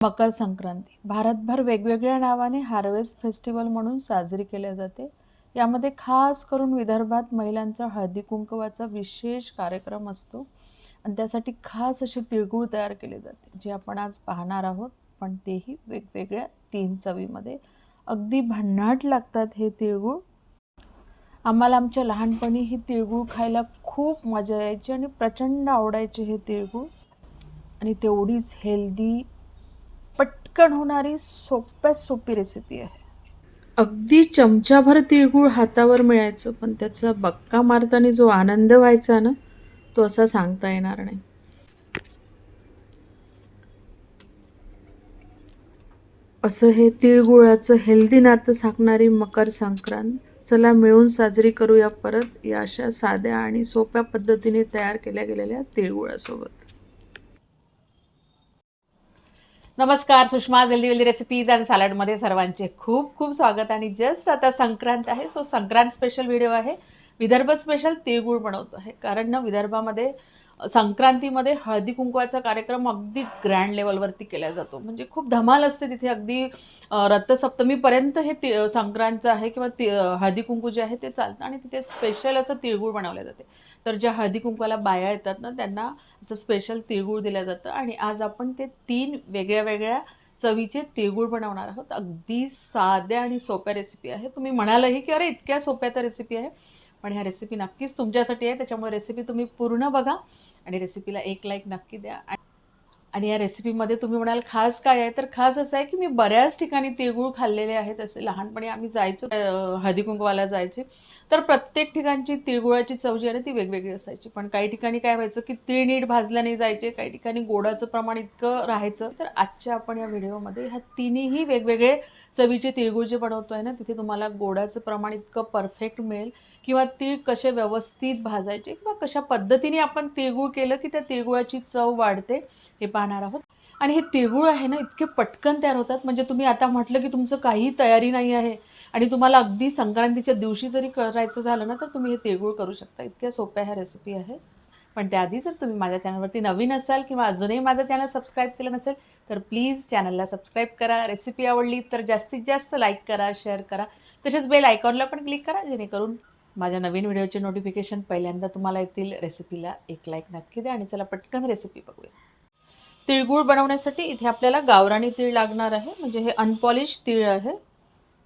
मकर संक्रांती. भारतभर वेगवेगळ्या नावाने हार्वेस्ट फेस्टिवल म्हणून साजरी केल्या जाते. यामध्ये खास करून विदर्भात महिलांचा हळदी कुंकवाचा विशेष कार्यक्रम असतो. आणि त्यासाठी खास असे तिळगुळ तयार केले जाते जे आपण आज पाहणार आहोत. पण तेही वेगवेगळ्या तीन चवीमध्ये. अगदी भन्नाट लागतात हे तिळगुळ. आम्हाला आमच्या लहानपणी ही तिळगुळ खायला खूप मजा यायची आणि प्रचंड आवडायचे हे तिळगुळ. आणि तेवढीच हेल्दी पटकन होणारी सोप्यात सोपी रेसिपी आहे. अगदी चमचाभर तिळगुळ हातावर मिळायचं पण त्याचा बक्का मारताना जो आनंद व्हायचा ना तो असा सांगता येणार नाही. असं हे तिळगुळाचं हेल्दी नातं साकणारी मकर संक्रांत. चला मिळून साजरी करूया परत या अशा साध्या आणि सोप्या पद्धतीने तयार केल्या गेलेल्या तिळगुळासोबत. नमस्कार सुषमा जल्दी वेल्दी रेसिपीज अँड सॅलडमध्ये सर्वांचे खूप खूप स्वागत आणि जस्ट आता संक्रांत आहे. सो संक्रांत स्पेशल व्हिडिओ आहे. विदर्भ स्पेशल तिळगुळ बनवतो आहे. कारण ना विदर्भामध्ये संक्रांतीमध्ये हळदी कुंकवाचा कार्यक्रम अगदी ग्रँड लेवलवरती केला जातो. म्हणजे खूप धमाल असते तिथे. अगदी रथसप्तमीपर्यंत हे ति संक्रांतचं आहे किंवा ति हळदी कुंकू जे आहे ते चालतं आणि तिथे स्पेशल असं तिळगूळ बनवलं जाते. तर ज्या हळदी कुंकवाला बाया येतात ना त्यांना असं स्पेशल तिळगूळ दिलं जातं आणि आज आपण ते तीन वेगळ्या वेगळ्या चवीचे तिळगुळ बनवणार आहोत. अगदी साध्या आणि सोप्या रेसिपी आहे. तुम्ही म्हणालही की अरे इतक्या सोप्या तर रेसिपी आहे. पण ह्या रेसिपी नक्कीच तुमच्यासाठी आहे. त्याच्यामुळे रेसिपी तुम्ही पूर्ण बघा. आणि रेसिपीला एक लाईक नक्की द्या. आणि या रेसिपीमध्ये तुम्ही म्हणाल खास काय आहे? तर खास असं आहे की मी बऱ्याच ठिकाणी तिळगुळ खाल्लेले आहेत असे. लहानपणी आम्ही जायचो हळदीकुंकवाला हळदी कुंकवाला जायचे. तर प्रत्येक ठिकाणची तिळगुळाची चव जी आहे ना ती वेगवेगळी असायची. पण काही ठिकाणी काय व्हायचं की तीळ नीट भाजल्याने जायचे. काही ठिकाणी गोडाचं प्रमाण इतकं राहायचं. तर आजच्या आपण या व्हिडिओमध्ये ह्या तिन्हीही वेगवेगळे चवीचे तिळगुळ जे बनवतो आहे ना तिथे तुम्हाला गोडाचं प्रमाण इतकं परफेक्ट मिळेल. किंवा तीळ कसे व्यवस्थित भाजायचे किंवा कशा पद्धतीने आपण तिळगुळ केलं की त्या तिळगुळाची चव वाढते हे पाहणार आहोत. आणि हे तिळगुळ आहे ना इतके पटकन तयार होतात. म्हणजे तुम्ही आता म्हटलं की तुमचं काही तयारी नाही आहे आणि तुम्हाला अगदी संक्रांतीच्या दिवशी जरी करायचं झालं ना तर तुम्ही हे तिळगुळ करू शकता. इतक्या सोप्या ह्या रेसिपी आहे. पण त्याआधी जर तुम्ही माझ्या चॅनलवरती नवीन असाल किंवा अजूनही माझं चॅनल सबस्क्राईब केलं नसेल तर प्लीज चॅनलला सबस्क्राईब करा. रेसिपी आवडली तर जास्तीत जास्त लाईक करा शेअर करा. तसेच बेल आयकॉनला पण क्लिक करा जेणेकरून माझ्या नवीन व्हिडिओचे नोटिफिकेशन पहिल्यांदा तुम्हाला येतील. रेसिपीला एक लाईक नक्की द्या आणि चला पटकन रेसिपी बघूया. तिळगुळ बनवण्यासाठी इथे आपल्याला गावरानी तीळ लागणार आहे. म्हणजे हे अनपॉलिश तीळ आहे.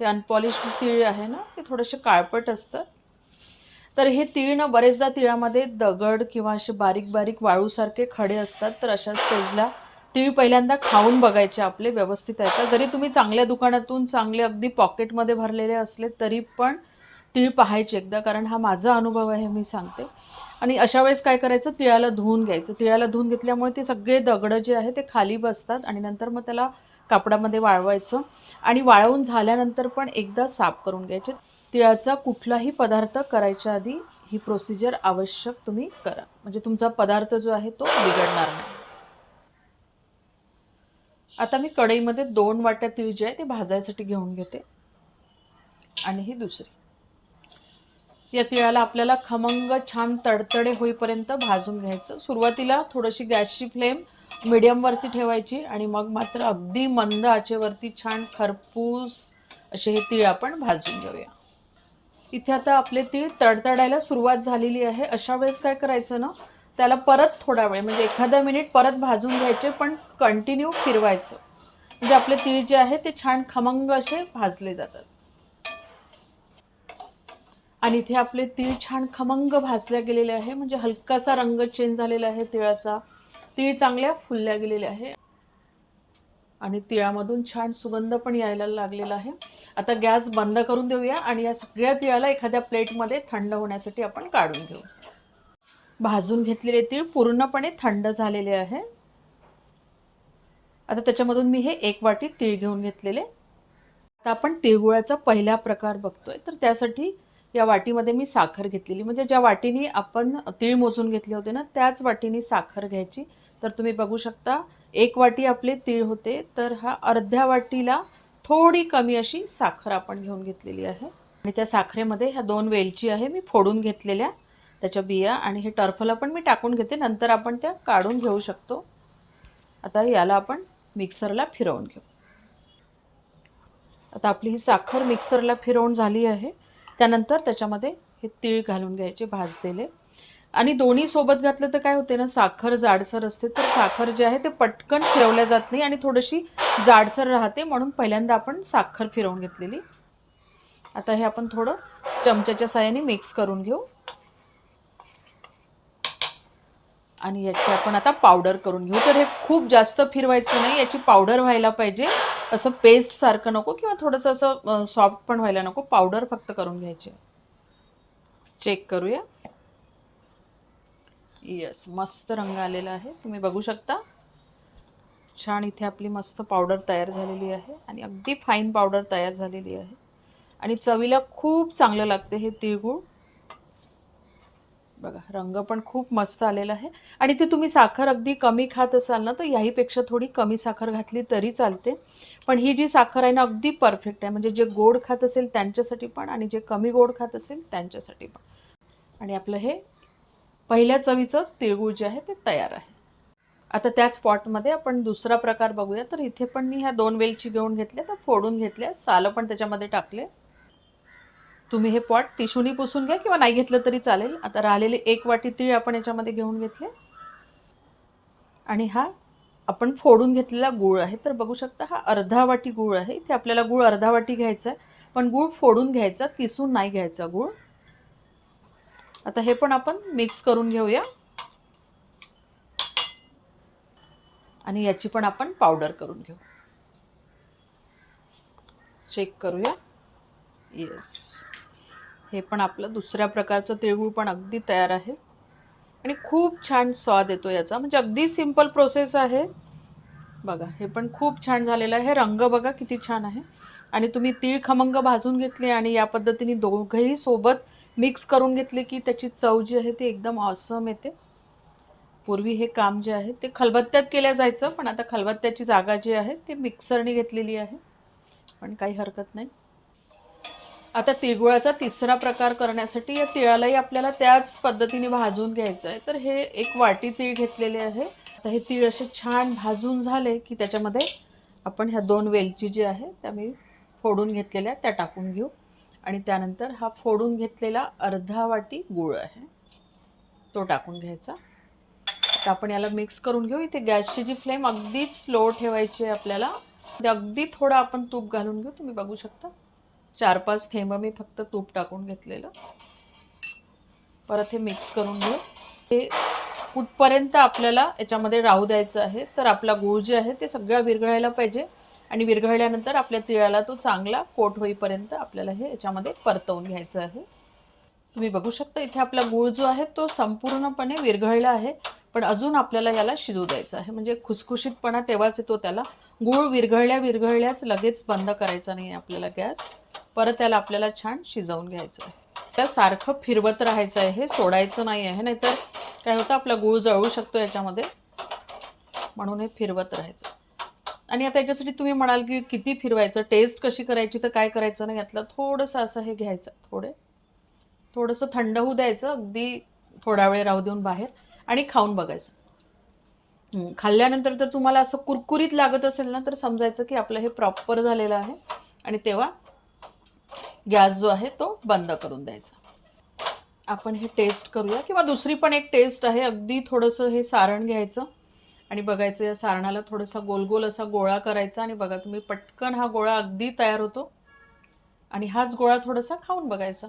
हे अनपॉलिश तीळ आहे ना ते थोडेसे काळपट असतं. तर हे तीळ ना बरेचदा तिळामध्ये दगड किंवा असे बारीक बारीक वाळूसारखे खडे असतात. तर अशा स्टेजला तीळ पहिल्यांदा खाऊन बघायचे आपले. व्यवस्थित आहे का? जरी तुम्ही चांगल्या दुकानातून चांगले अगदी पॉकेटमध्ये भरलेले असले तरी पण तीळ पाहायचे एकदा कारण हा माझा अनुभव आहे मी सांगते. आणि अशा वेळेस काय करायचं तिळाला धुवून घ्यायचं. तिळाला धुवून घेतल्यामुळे ते सगळे दगडं जे आहे ते खाली बसतात आणि नंतर मग त्याला कापडामध्ये वाळवायचं. आणि वाळवून झाल्यानंतर पण एकदा साफ करून घ्यायचे. तिळाचा कुठलाही पदार्थ करायच्या आधी ही प्रोसिजर आवश्यक तुम्ही करा. म्हणजे तुमचा पदार्थ जो आहे तो बिघडणार नाही. आता मी कढईमध्ये दोन वाट्या तीळ जे आहे ते भाजायसाठी घेऊन घेते. आणि ही दुसरी. या तिळाला आपल्याला खमंग छान तडतडे होईपर्यंत भाजून घ्यायचं. सुरुवातीला थोडीशी गॅसची फ्लेम मिडियमवरती ठेवायची आणि मग मात्र अगदी मंद आचेवरती छान खरपूस असे हे तीळ आपण भाजून घेऊया. इथे आता आपले तीळ तडतडायला सुरुवात झालेली आहे. अशा वेळेस काय करायचं ना त्याला परत थोडा वेळ म्हणजे एखादा मिनिट परत भाजून घ्यायचे पण कंटिन्यू फिरवायचं. म्हणजे आपले तीळ जे आहे ते छान खमंग असे भाजले जातात. आणि इथे आपले तीळ छान खमंग भाजल्या गेलेले आहे. म्हणजे हलकासा रंग चेंज झालेला आहे तिळाचा. तीळ चांगल्या फुलल्या गेलेले आहे. आणि तिळामधून छान सुगंध पण यायला लागलेला आहे. आता गॅस बंद करून देऊया आणि या सगळ्या तिळाला एखाद्या प्लेटमध्ये थंड होण्यासाठी आपण काढून घेऊ. भाजून घेतलेले तीळ पूर्णपणे थंड झालेले आहे. आता त्याच्यामधून मी हे एक वाटी तीळ घेऊन घेतलेले. आता आपण तिळगुळाचा पहिला प्रकार बघतोय. तर त्यासाठी या वाटीमध्ये मी साखर घेतलेली. म्हणजे ज्या वाटीने आपण तीळ मोजून घेतले होते ना त्याच वाटीने साखर घ्यायची. तर तुम्ही बघू शकता एक वाटी आपले तीळ होते तर हा अर्ध्या वाटीला थोडी कमी अशी साखर आपण घेऊन घेतलेली आहे. आणि त्या साखरेमध्ये ह्या दोन वेलची आहे मी फोडून घेतलेल्या. त्याच्या बिया आणि हे टर्फला पण मी टाकून घेते. नंतर आपण त्या काढून घेऊ शकतो. आता याला आपण मिक्सरला फिरवून घेऊ. आता आपली ही साखर मिक्सरला फिरवून झाली आहे. त्यानंतर त्याच्यामध्ये हे तीळ घालून घ्यायचे भाजलेले. आणि दोन्ही सोबत घातलं तर काय होते ना साखर जाडसर असते. तर साखर जे आहे ते पटकन फिरवल्या जात नाही आणि थोडीशी जाडसर राहते म्हणून पहिल्यांदा आपण साखर फिरवून घेतलेली. आता हे आपण थोडं चमच्याच्या साह्याने मिक्स करून घेऊ. आणि याची आपण आता पावडर करून घेऊ. तर हे खूप जास्त फिरवायचं नाही याची पावडर व्हायला पाहिजे. असं पेस्ट सारखं नको किंवा थोडंसं असं सॉफ्ट पण व्हायला नको. पावडर फक्त करून घ्यायची. चेक करूया. येस मस्त रंग आलेला आहे. तुम्ही बघू शकता. छान इथे आपली मस्त पावडर तयार झालेली आहे आणि अगदी फाईन पावडर तयार झालेली आहे. आणि चवीला खूप चांगलं लागते हे तिळगुळ. बघा रंग पण खूप मस्त आलेला आहे. आणि ते तुम्ही साखर अगदी कमी खात असाल ना तर याहीपेक्षा थोडी कमी साखर घातली तरी चालते. पण ही जी साखर आहे ना अगदी परफेक्ट आहे. म्हणजे जे गोड खात असेल त्यांच्यासाठी पण आणि जे कमी गोड खात असेल त्यांच्यासाठी पण. आणि आपलं हे पहिल्या चवीचं तिळगुळ जे आहे ते तयार आहे. आता त्याच पॉटमध्ये आपण दुसरा प्रकार बघूया. तर इथे पण मी ह्या दोन वेलची घेऊन घेतल्या तर फोडून घेतल्या. सालं पण त्याच्यामध्ये टाकले. तुम्ही हे पॉट टिशूनी पुसून घ्या किंवा नाही घेतलं तरी चालेल. आता राहिलेले एक वाटी तीळ आपण याच्यामध्ये घेऊन घेतले. आणि हा आपण फोडून घेतलेला गूळ आहे. तर बघू शकता हा अर्धा वाटी गूळ आहे. इथे आपल्याला गूळ अर्धा वाटी घ्यायचा आहे पण गूळ फोडून घ्यायचा किसून नाही घ्यायचा गूळ. आता हे पण आपण मिक्स करून घेऊया. आणि याची पण आपण पावडर करून घेऊ. चेक करूया. येस हे पण आपलं दुसऱ्या प्रकारचं तिळगुळ पण अगदी तयार आहे. आणि खूप छान स्वाद येतो याचा. म्हणजे अगदी सिंपल प्रोसेस आहे. बघा हे पण खूप छान झालेलं आहे. रंग बघा किती छान आहे. आणि तुम्ही तीळ खमंग भाजून घेतले आणि या पद्धतीने दोघंही सोबत मिक्स करून घेतले की त्याची चव जी आहे ती एकदम ऑसम येते. पूर्वी हे काम जे आहे ते खलबत्त्यात केल्या जायचं पण आता खलबत्त्याची जागा जी आहे ती मिक्सरने घेतलेली आहे. पण काही हरकत नाही. आता तिळगुळाचा तिसरा प्रकार करण्यासाठी या तिळालाही आपल्याला त्याच पद्धतीने भाजून घ्यायचं आहे. तर हे एक वाटी तीळ घेतलेले आहे. आता हे तीळ असे छान भाजून झाले की त्याच्यामध्ये आपण ह्या दोन वेलची जी आहे त्या मी फोडून घेतलेल्या त्या टाकून घेऊ. आणि त्यानंतर हा फोडून घेतलेला अर्धा वाटी गूळ आहे तो टाकून घ्यायचा. आता आपण याला मिक्स करून घेऊ. इथे गॅसची जी फ्लेम अगदीच स्लो ठेवायची आहे आपल्याला ते अगदी थोडं आपण तूप घालून घेऊ. तुम्ही बघू शकता. चार पाच थेंब मी फक्त तूप टाकून घेतलेलं. परत हे मिक्स करून घेऊ. हे कुठपर्यंत आपल्याला याच्यामध्ये राहू द्यायचं आहे तर आपला गूळ जे आहे ते सगळं विरघळायला पाहिजे. आणि विरघळल्यानंतर आपल्या तिळाला तो चांगला कोट होईपर्यंत आपल्याला हे याच्यामध्ये परतवून घ्यायचं आहे. तुम्ही बघू शकता इथे आपला गूळ जो आहे तो संपूर्णपणे विरघळला आहे पण अजून आपल्याला याला शिजू द्यायचं आहे. म्हणजे खुसखुशीतपणा तेव्हाच येतो त्याला. गूळ विरघळल्या विरघळल्याच लगेच बंद करायचा नाही आहे आपल्याला गॅस. परत त्याला आपल्याला छान शिजवून घ्यायचं आहे. त्या सारखं फिरवत राहायचं आहे हे सोडायचं नाही आहे नाहीतर काय होतं आपला गूळ जळू शकतो याच्यामध्ये. म्हणून हे फिरवत राहायचं. आणि आता याच्यासाठी तुम्ही म्हणाल की किती फिरवायचं टेस्ट कशी करायची तर काय करायचं नाही यातलं थोडंसं असं हे घ्यायचं थोडे. थोडंसं थंड होऊ द्यायचं अगदी थोडा वेळ राहू देऊन बाहेर आणि खाऊन बघायचं. खाल्ल्यानंतर जर तुम्हाला असं कुरकुरीत लागत असेल ना तर समजायचं की आपलं हे प्रॉपर झालेलं आहे. आणि तेव्हा गॅस जो आहे तो बंद करून द्यायचा. आपण हे टेस्ट करूया किंवा दुसरी पण एक टेस्ट आहे अगदी थोडंसं हे सारण घ्यायचं आणि बघायचं या सारणाला थोडासा गोल गोल असा गोळा करायचा आणि बघा तुम्ही पटकन हा गोळा अगदी तयार होतो. आणि हाच गोळा थोडासा खाऊन बघायचा.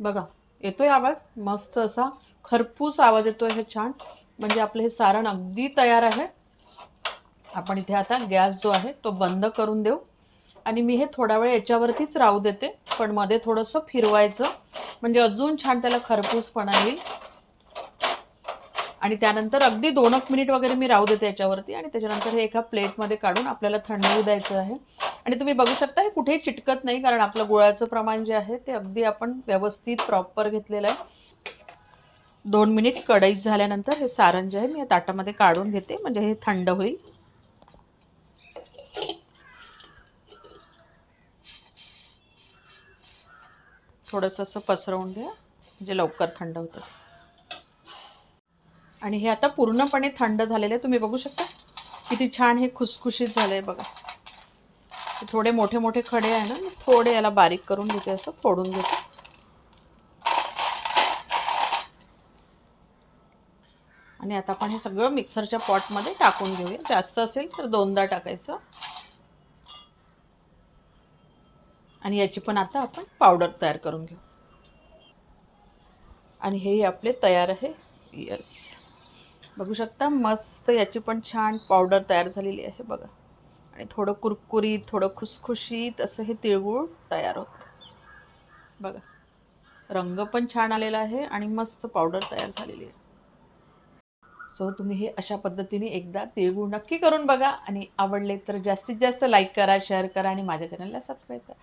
बघा येतोय आवाज? मस्त असा खरपूस आवाज येतोय हे छान. म्हणजे आपलं हे सारण अगदी तयार आहे. आपण इथे आता गॅस जो आहे तो बंद करून देऊ. आणि मी हे थोडा वेळ याच्यावरतीच राहू देते पण मध्ये थोडंसं फिरवायचं. म्हणजे अजून छान त्याला खरपूसपणा येईल. आणि त्यानंतर अगदी दोन एक मिनिट वगैरे मी राहू देते याच्यावरती आणि त्याच्यानंतर हे एका प्लेटमध्ये काढून आपल्याला थंड होऊ द्यायचं आहे. आणि तुम्ही बघू शकता हे कुठेही चिटकत नाही कारण आपलं गुळाचं प्रमाण जे आहे ते अगदी आपण व्यवस्थित प्रॉपर घेतलेलं आहे. दोन मिनिट कढईत झाल्यानंतर हे सारण जे आहे मी या ताटामध्ये काढून घेते म्हणजे हे थंड होईल. थोडंसं असं पसरवून घ्या म्हणजे लवकर थंड होतं. आणि हे आता पूर्णपणे थंड झालेलं आहे. तुम्ही बघू शकता किती छान हे खुसखुशीत झालं आहे बघा थोडे मोठे मोठे खडे आहे ना मी थोडे याला बारीक करून घेते असं फोडून घेते. आणि आता आपण हे सगळं मिक्सरच्या पॉटमध्ये टाकून घेऊया. जास्त असेल तर दोनदा टाकायचं. आणि याची पण आता आपण पावडर तयार करून घेऊ. आणि हे आपले तयार आहे. यस बघू शकता मस्त याची पण छान पावडर तयार झालेली आहे बघा. आणि थोडं कुरकुरीत थोडं खुसखुशीत असं हे तिळगुळ तयार होतं. बघा. रंग पण छान आलेला आहे आणि मस्त पावडर तयार झालेली आहे. सो तुम्ही हे अशा पद्धतीने एकदा तिळगुळ नक्की करून बघा आणि आवडले तर जास्तीत जास्त लाईक करा शेअर करा आणि माझ्या चॅनलला सबस्क्राईब करा.